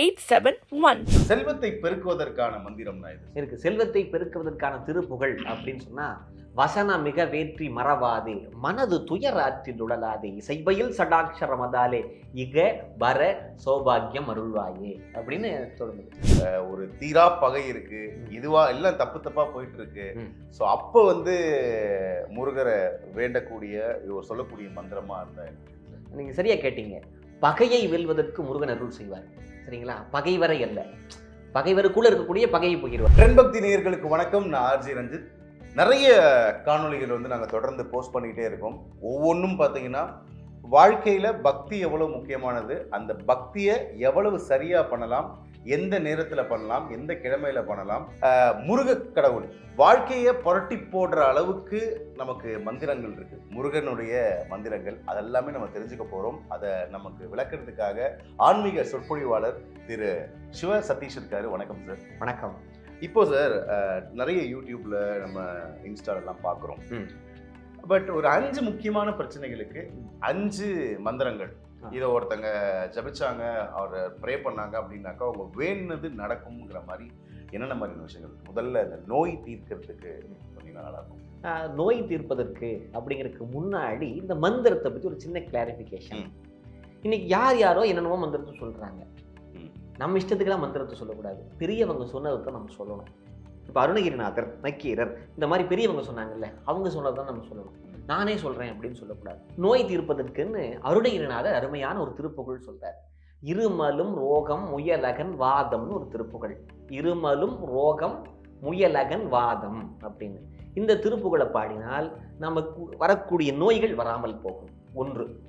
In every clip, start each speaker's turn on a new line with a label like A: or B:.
A: eight seven one.
B: செல்வத்தை பெருக்குவதற்கான மந்திரம் தான் இது
C: இருக்கு. செல்வத்தை பெருக்குவதற்கான திருப்புகழ் அப்படின்னு சொன்னா வசன மிக வேற்றி மறவாதே மனது துயர் ஆற்றில் உழலாதே இசைபயில் சடாட்சரமதாலே இக வர சௌபாகியம் அருள்வாயே அப்படின்னு தொடங்குது
B: ஒரு தீரா பகை இருக்கு. இதுவா எல்லாம் தப்பு தப்பா போயிட்டு இருக்கு. ஸோ அப்போ வந்து முருகரை வேண்டக்கூடிய இவர் சொல்லக்கூடிய மந்திரமா இருந்த
C: நீங்க சரியா கேட்டீங்க. பகையை வெல்வதற்கு முருகன் அருள் செய்வார். சரிங்களா? பகைவரை அல்ல. பகைவருக்குள்ள இருக்கக்கூடிய பகையை போகிடுவார்
B: ட்ரெண்ட் பக்தி நேயர்களுக்கு வணக்கம். நான் ஆர்ஜி ரஞ்சித். நிறைய காணொளிகள் வந்து நாங்கள் தொடர்ந்து போஸ்ட் பண்ணிக்கிட்டே இருக்கோம். ஒவ்வொன்றும் பார்த்தீங்கன்னா வாழ்க்கையில் பக்தி எவ்வளவு முக்கியமானது அந்த பக்தியை எவ்வளவு சரியாக பண்ணலாம் எந்த நேரத்தில் பண்ணலாம் எந்த கிழமையில பண்ணலாம்? ஆஹ் முருகக் கடவுள். வாழ்க்கையை புரட்டி போடுற அளவுக்கு நமக்கு மந்திரங்கள் இருக்கு. முருகனுடைய மந்திரங்கள் அதெல்லாமே நம்ம தெரிஞ்சுக்க போகிறோம் அதை நமக்கு விளக்குறதுக்காக ஆன்மீக சொற்பொழிவாளர் திரு சிவ சதீஷ் இருக்காரு. வணக்கம் சார்.
C: வணக்கம்.
B: இப்போ சார் நிறைய யூடியூப்ல நம்ம இன்ஸ்டால எல்லாம் பார்க்குறோம். பட் ஒரு அஞ்சு முக்கியமான பிரச்சனைகளுக்கு அஞ்சு மந்திரங்கள். இதை ஒருத்தங்க ஜபிச்சாங்க அவர் ப்ரே பண்ணாங்க அப்படின்னாக்கா அவங்க வேணுனது நடக்கும்ங்கிற மாதிரி என்னென்ன மாதிரியான விஷயங்கள்? முதல்ல இந்த நோய் தீர்க்கறதுக்கு சொன்னீங்கன்னா நல்லா இருக்கும்.
C: ஆஹ் நோய் தீர்ப்பதற்கு அப்படிங்கிறதுக்கு முன்னாடி இந்த மந்திரத்தை பற்றி ஒரு சின்ன கிளாரிஃபிகேஷன். இன்னைக்கு யார் யாரோ என்னென்னமோ மந்திரத்தை சொல்றாங்க.
B: ம்.
C: நம்ம இஷ்டத்துக்கெல்லாம் மந்திரத்தை சொல்லக்கூடாது. பெரியவங்க சொன்னதை தான் நம்ம சொல்லணும். இப்போ அருணகிரிநாதர் நக்கீரர் இந்த மாதிரி பெரியவங்க சொன்னாங்கல்ல அவங்க சொன்னதை தான் நம்ம சொல்லணும். நானே சொல்கிறேன் அப்படின்னு சொல்லக்கூடாது. நோய் தீர்ப்பதற்குன்னு அருணகிரிநாதர் அருமையான ஒரு திருப்புகழ் சொல்கிறார் இருமலும் ரோகம் முயலகன் வாதம்னு ஒரு திருப்புகழ். இருமலும் ரோகம் முயலகன் வாதம் அப்படின்னு. இந்த திருப்புகளை பாடினால் நமக்கு வரக்கூடிய நோய்கள் வராமல் போகும். ஒன்று.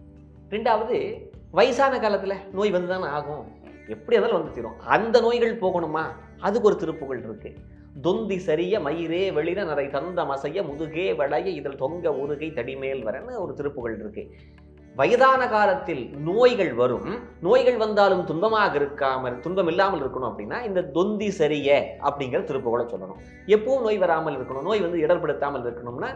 C: ரெண்டாவது வயசான காலத்தில் நோய் வந்து தானே ஆகும். எப்படி இருந்தாலும் வந்து தீரும். அந்த நோய்கள் போகணுமா? அதுக்கு ஒரு திருப்புகள் இருக்குது தொந்தி சரிய மயிரே வெளிர நரை தந்த மசைய முதுகே வளைய இதில் தொங்க உருகை தடிமேல் வரன்னு ஒரு திருப்புகழ் இருக்கு. வயதான காலத்தில் நோய்கள் வரும். நோய்கள் வந்தாலும் துன்பமாக இருக்காமல் துன்பம் இல்லாமல் இருக்கணும் அப்படின்னா இந்த தொந்தி சரிய அப்படிங்கிற திருப்புகழை சொல்லணும். எப்பவும் நோய் வராமல் இருக்கணும். நோய் வந்து இடர்படுத்தாமல் இருக்கணும்னா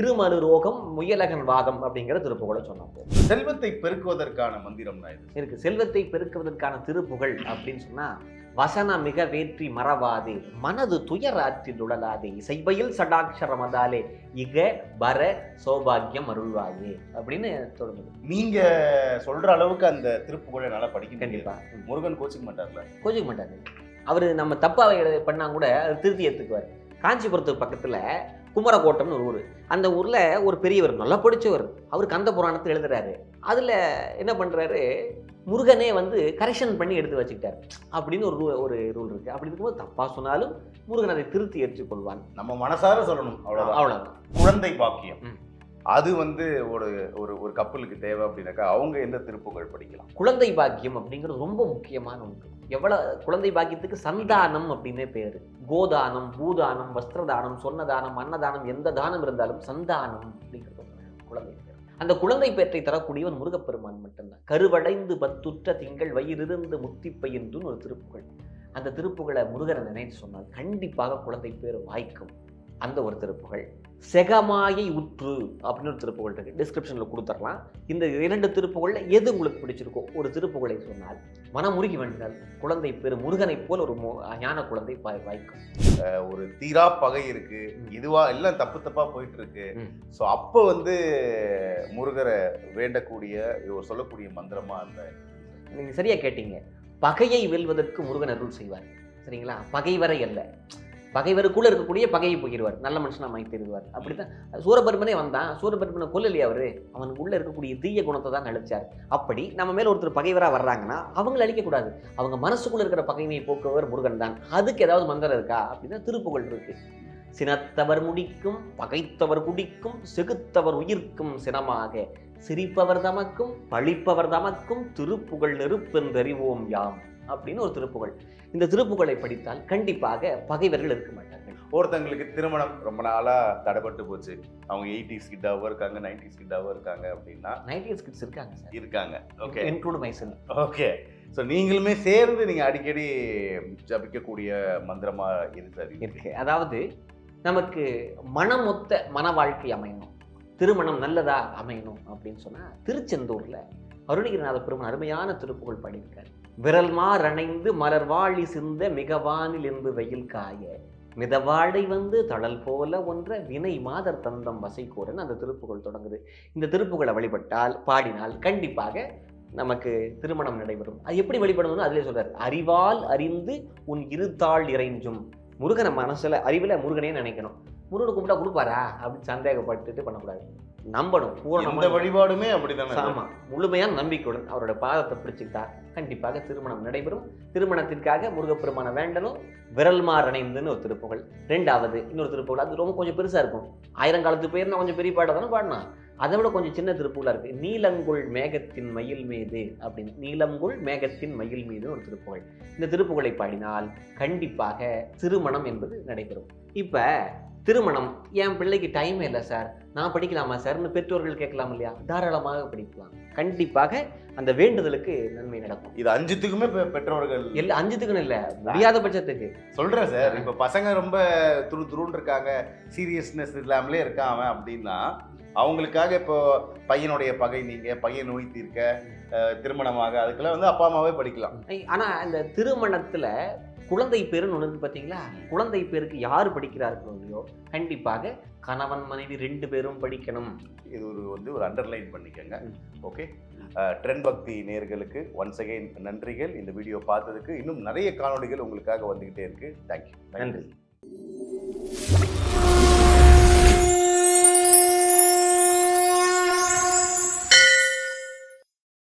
C: இருமலு ரோகம் முயலகன் வாதம் அப்படிங்கிற திருப்புகழை சொன்னோம்
B: செல்வத்தை பெருக்குவதற்கான மந்திரம்
C: இருக்கு. செல்வத்தை பெருக்குவதற்கான திருப்புகழ் அப்படின்னு சொன்னா வசன மிக வேற்றி மறவாதே மனது துயர் ஆற்றில் உழலாதே இசைபயில் சடாட்சரமதாலே இக வர சௌபாகியம் அருள்வாயே அப்படின்னு தொடங்குது
B: நீங்க சொல்ற அளவுக்கு அந்த திருப்புகழை என்னால படிக்க
C: கண்டிப்பா.
B: முருகன் கோச்சிக்க மாட்டார்ல.
C: கோச்சிக்க மாட்டாரு. அவர் நம்ம தப்பா எடு- பண்ணா கூட திருத்தி ஏத்துக்குவார் காஞ்சிபுரத்துக்கு பக்கத்துல குமரக்கோட்டம்னு ஒரு ஊர். அந்த ஊர்ல ஒரு பெரியவர் நல்லா படிச்சவர். அவர் கந்த புராணத்தை எழுதுறாரு. அதுல என்ன பண்றாரு? முருகனே வந்து கரெக்ஷன் பண்ணி எடுத்து வச்சுக்கிட்டார். அப்படின்னு ஒரு ஒரு ரூல் இருக்கு. அப்படி இருக்கும்போது தப்பா சொன்னாலும் முருகன் அதை திருத்தி ஏற்றுக்கொள்வான்
B: நம்ம மனசார சொல்லணும். அவ்வளவுதான்.
C: அவ்வளவுதான்.
B: குழந்தை பாக்கியம். அது வந்து ஒரு ஒரு ஒரு கப்பலுக்கு தேவை அப்படின்னாக்கா அவங்க எந்த திருப்புகள் படிக்கலாம்?
C: குழந்தை பாக்கியம் அப்படிங்கிறது ரொம்ப முக்கியமான ஒன்று. எவ்வளோ குழந்தை பாக்கியத்துக்கு சந்தானம் அப்படின்னே பேர். கோதானம் பூதானம் வஸ்திரதானம் சொன்னதானம் அன்னதானம் எந்த தானம் இருந்தாலும் சந்தானம் அப்படிங்கிறது குழந்தை பேர். அந்த குழந்தை பேற்றை தரக்கூடியவன் முருகப்பெருமான் மட்டும்தான். கருவடைந்து பத்துற்ற திங்கள் வயிறிருந்து முத்தி பயின்றுன்னு ஒரு திருப்புகள். அந்த திருப்புகளை முருகனை நினைத்து சொன்னால் கண்டிப்பாக குழந்தை பேர் வாய்க்கும். அந்த ஒரு திருப்புகழ் செகமாயை உற்று அப்படின்னு ஒரு திருப்புகழ் இருக்கு. டிஸ்கிரிப்ஷன்ல கொடுத்துடலாம். இந்த இரண்டு திருப்புகள்ல எது உங்களுக்கு பிடிச்சிருக்கோ ஒரு திருப்புகழை சொன்னால் மனமுருகி வேண்டினால் குழந்தை பெரு முருகனைப் போல் ஒரு ஞான குழந்தை வாய்க்கும்.
B: ஒரு தீரா பகை இருக்கு. இதுவா எல்லாம் தப்பு தப்பா போயிட்டு இருக்கு. ஸோ அப்போ வந்து முருகரை வேண்டக்கூடிய சொல்லக்கூடிய மந்திரமா அந்த
C: நீங்க சரியா கேட்டீங்க. பகையை வெல்வதற்கு முருகன் அருள் செய்வார். சரிங்களா? பகைவரை அல்ல. பகைவருக்குள்ளே இருக்கக்கூடிய பகையை போகிடுவார் நல்ல மனுஷனா அப்படி தான் சூரபர்மனே வந்தான். சூரபர்மனை கொல்லலையே அவர்? அவனுக்கு உள்ள இருக்கக்கூடிய தீய குணத்தை தான் அழிச்சார். அப்படி நம்ம மேலே ஒருத்தர் பகைவராக வர்றாங்கன்னா அவங்களை அழிக்கக்கூடாது அவங்க மனசுக்குள்ளே இருக்கிற பகைமையை போக்குவர் முருகன் தான். அதுக்கு ஏதாவது மந்திரம் இருக்கா? அப்படின்னா திருப்புகழ் இருக்கு. சினத்தவர் முடிக்கும் பகைத்தவர் குடிக்கும் செகுத்தவர் உயிர்க்கும் சினமாக. சிரிப்பவர் தமக்கும் பழிப்பவர் தமக்கும் திருப்புகழ் நெருப்பென்றறிவோம் யாம். அப்படின்னு ஒரு திருப்புகழ். இந்த திருப்புகழை படித்தால் கண்டிப்பாக பகைவர்கள் இருக்க மாட்டார்கள்.
B: ஒருத்தங்களுக்கு திருமணம் ரொம்ப நாளா தடைபட்டு போச்சு. அவங்க எயிட்டிஸ் கிட்டாவும் இருக்காங்க நைன்டிஸ் கிட்டாவும் இருக்காங்க அப்படின்னா
C: நைன்டீன் கிட்ஸ் இருக்காங்க சார்.
B: இருக்காங்க. Okay.
C: Include myself
B: okay. So நீங்களுமே சேர்ந்து நீங்கள் அடிக்கடி ஜபிக்கக்கூடிய மந்திரமா இது சார் இது.
C: இருக்கு. அதாவது நமக்கு மனமொத்த மன வாழ்க்கை அமையணும். திருமணம் நல்லதா அமையணும் அப்படின்னு சொன்னா திருச்செந்தூர்ல அருணகிரிநாத பெருமன் அருமையான திருப்புகழ் பாடியிருக்கார். விரல் மாறணைந்து மலர் வாழி சிந்த மிகவானில் என்று வெயில் காய மிதவாழை வந்து தழல் போல ஒன்ற வினை மாதர் தந்தம் வசைக்கோரன் அந்த திருப்புகழ் தொடங்குது. இந்த திருப்புகளை வழிபட்டால் பாடினால் கண்டிப்பாக நமக்கு திருமணம் நடைபெறும். அது எப்படி வழிபடணும்னு அதிலே சொல்றார். அறிவால் அறிந்து உன் இருத்தாள் இறைஞ்சும். முருகனை மனசுல அறிவில் முருகனே நினைக்கணும். முருகனை கும்பிட்டா கொடுப்பாரா? அப்படின்னு சந்தேகப்பட்டுட்டு பண்ணக்கூடாது. நம்பணும்
B: இந்த
C: பூரணமான
B: வழிபாடுமே அப்படிதானே. சார்?
C: ஆமா முழுமையான நம்பிக்கையுடன் அவரோட பாதத்தை பிடிச்சுக்கிட்டா கண்டிப்பாக திருமணம் நடைபெறும். திருமணத்திற்காக முருகப்பெருமான வேண்டணும் விரல் மாறணைந்துன்னு ஒரு திருப்புகழ் ரெண்டாவது இன்னொரு திருப்புகழ் அது ரொம்ப கொஞ்சம் பெருசா இருக்கும். ஆயிரங்காலத்து பேர் நான் கொஞ்சம் பெரிய பாடம் தானே பாடினா அதை விட கொஞ்சம் சின்ன திருப்புகழா இருக்கு. நீலங்குள் மேகத்தின் மயில் மீது அப்படின்னு நீலங்குள் மேகத்தின் மயில் மீது ஒரு திருப்புகழ் இந்த திருப்புகழை பாடினால் கண்டிப்பாக திருமணம் என்பது நடைபெறும். இப்ப திருமணம். என் பிள்ளைக்கு டைமே இல்லை சார் நான் படிக்கலாமா சார்னு பெற்றோர்கள் கேட்கலாம் இல்லையா? தாராளமாக படிக்கலாம். கண்டிப்பாக அந்த வேண்டுதலுக்கு நன்மை நடக்கும்.
B: இது அஞ்சுத்துக்குமே பெற்றோர்கள்.
C: எல்லா அஞ்சுத்துக்குன்னு இல்லை முடியாத பட்சத்துக்கு.
B: சொல்றேன் சார் இப்ப பசங்க ரொம்ப துரு துருன்னு இருக்காங்க. சீரியஸ்னஸ் இல்லாமலே இருக்கான் அவன் அப்படின்னா அவங்களுக்காக இப்போ பையனுடைய பகை நீங்க பையன் நோய் தீர்க்க திருமணமாக அதுக்கெல்லாம் வந்து அப்பா அம்மாவே படிக்கலாம்.
C: ஐ- ஆனா அந்த திருமணத்துல குழந்தை பேருன்னு ஒன்று பார்த்தீங்களா குழந்தை பேருக்கு யார் படிக்கிறார்களோ இல்லையோ கண்டிப்பாக கணவன் மனைவி ரெண்டு பேரும் படிக்கணும்.
B: இது ஒரு வந்து ஒரு அண்டர்லைன் பண்ணிக்கோங்க. ஓகே ட்ரெண்ட் பக்தி நேர்களுக்கு ஒன்ஸ் அகைன் நன்றிகள். இந்த வீடியோ பார்த்ததுக்கு இன்னும் நிறைய காணொளிகள் உங்களுக்காக வந்துகிட்டே இருக்கு. தேங்க்யூ
C: நன்றி.